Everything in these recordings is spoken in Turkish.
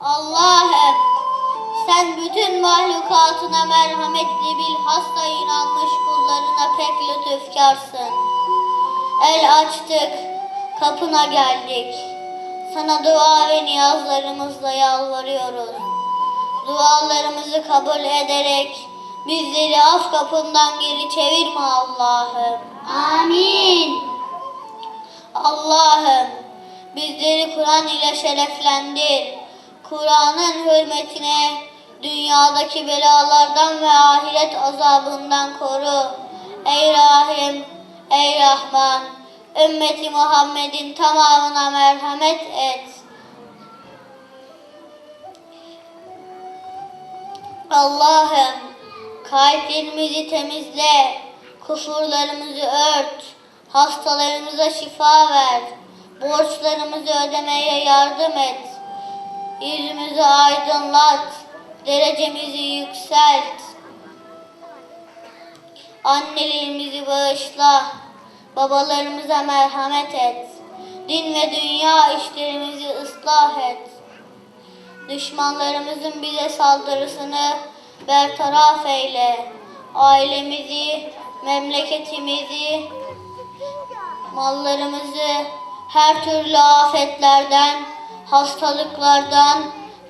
Allah'ım sen bütün mahlukatına merhametli bilhassa inanmış kullarına pek lütufkarsın. El açtık, kapına geldik. Sana dua ve niyazlarımızla yalvarıyoruz. Dualarımızı kabul ederek bizleri af kapından geri çevirme Allah'ım. Amin. Allah'ım bizleri Kur'an ile şereflendir. Kur'an'ın hürmetine dünyadaki belalardan ve ahiret azabından koru. Ey Rahim, ey Rahman, ümmeti Muhammed'in tamamına merhamet et. Allah'ım kalplerimizi temizle, kusurlarımızı ört, hastalarımıza şifa ver, borçlarımızı ödemeye yardım et, yüzümüzü aydınlat, derecemizi yükselt, annelerimizi bağışla, babalarımıza merhamet et, din ve dünya işlerimizi ıslah et. Düşmanlarımızın bize saldırısını bertaraf eyle. Ailemizi, memleketimizi, mallarımızı her türlü afetlerden, hastalıklardan,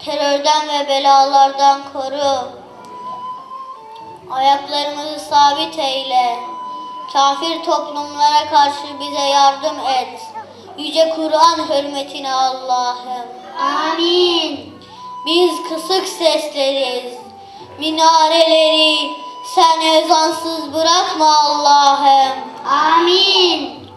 terörden ve belalardan koru. Ayaklarımızı sabit eyle. Kafir toplumlara karşı bize yardım et. Yüce Kur'an hürmetine Allah'ım. Amin. Biz kısık sesleriz. Minareleri sen ezansız bırakma Allah'ım. Amin.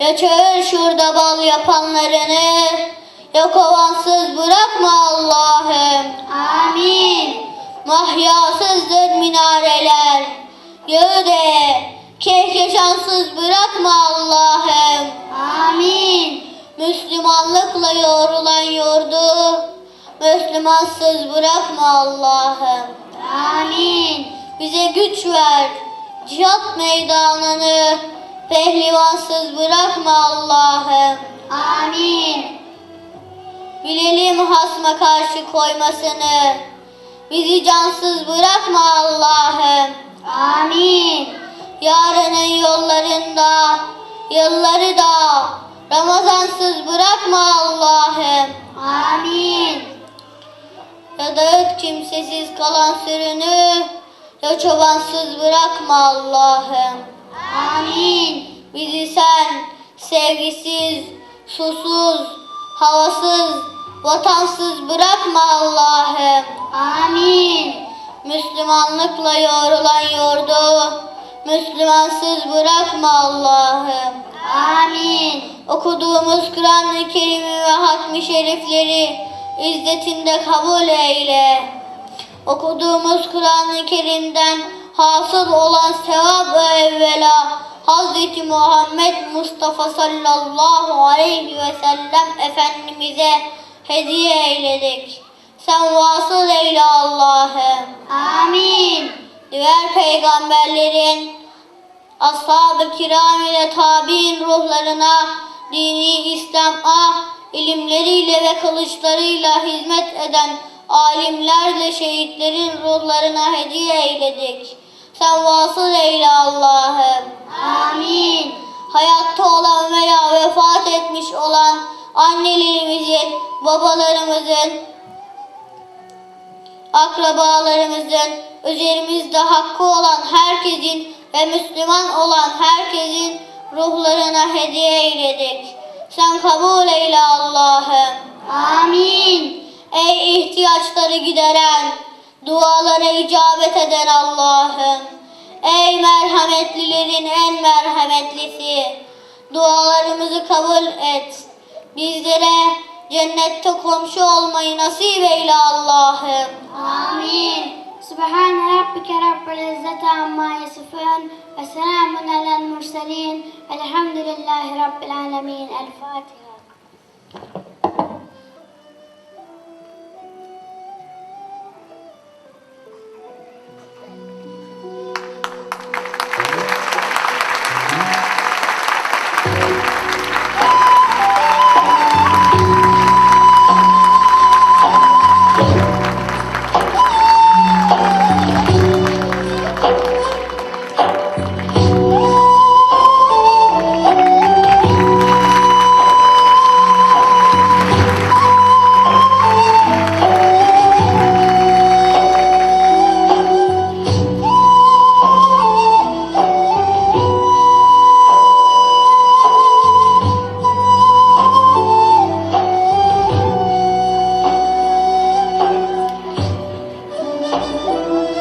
Ya çağır şurada bal yapanlarını ya kovansız bırakma Allah'ım. Amin. Mahyasızdır minareler. Yağı de kehkeşansız bırakma Allah'ım. Amin. Müslümanlıkla yoğrulan yurdu Müslümansız bırakma Allah'ım. Amin. Bize güç ver. Cihat meydanını pehlivansız bırakma Allah'ım. Bilelim hasma karşı koymasını. Bizi cansız bırakma Allah'ım. Amin. Yarının yollarında yılları da Ramazansız bırakma Allah'ım. Amin. Ya dağıt kimsesiz kalan sürünü ya çobansız bırakma Allah'ım. Amin. Bizi sen sevgisiz, susuz, havasız, vatansız bırakma Allah'ım. Amin. Müslümanlıkla yoğrulan yurdu Müslümansız bırakma Allah'ım. Amin. Okuduğumuz Kur'an-ı Kerim'i ve hatmi şerifleri izzetinde kabul eyle. Okuduğumuz Kur'an-ı Kerim'den hasıl olan sevap ve evvela Hazreti Muhammed Mustafa sallallahu aleyhi ve sellem Efendimiz'e hediye eyledik. Sen vasıl eyle Allah'ım. Amin. Diğer peygamberlerin ashab-ı kiram ile tabi'in ruhlarına dini İslam'a ilimleriyle ve kılıçlarıyla hizmet eden alimlerle şehitlerin ruhlarına hediye eyledik. Sen vasıl eyle Allah'ım. Hayatta olan veya vefat etmiş olan annelerimizin, babalarımızın, akrabalarımızın, üzerimizde hakkı olan herkesin ve Müslüman olan herkesin ruhlarına hediye eyledik. Sen kabul eyle Allah'ım. Amin. Ey ihtiyaçları gideren, dualara icabet eden Allah'ım. Ey merhametlilerin en merhametlisi. Dualarımızı kabul et. Bizlere cennette komşu olmayı nasip eyle Allah'ım. Amin. Subhane Rabbike Rabbil İzzeti Amma Yasifun ve Selamun Alel Murselin Elhamdülillahi Rabbil Alemin El Fatiha.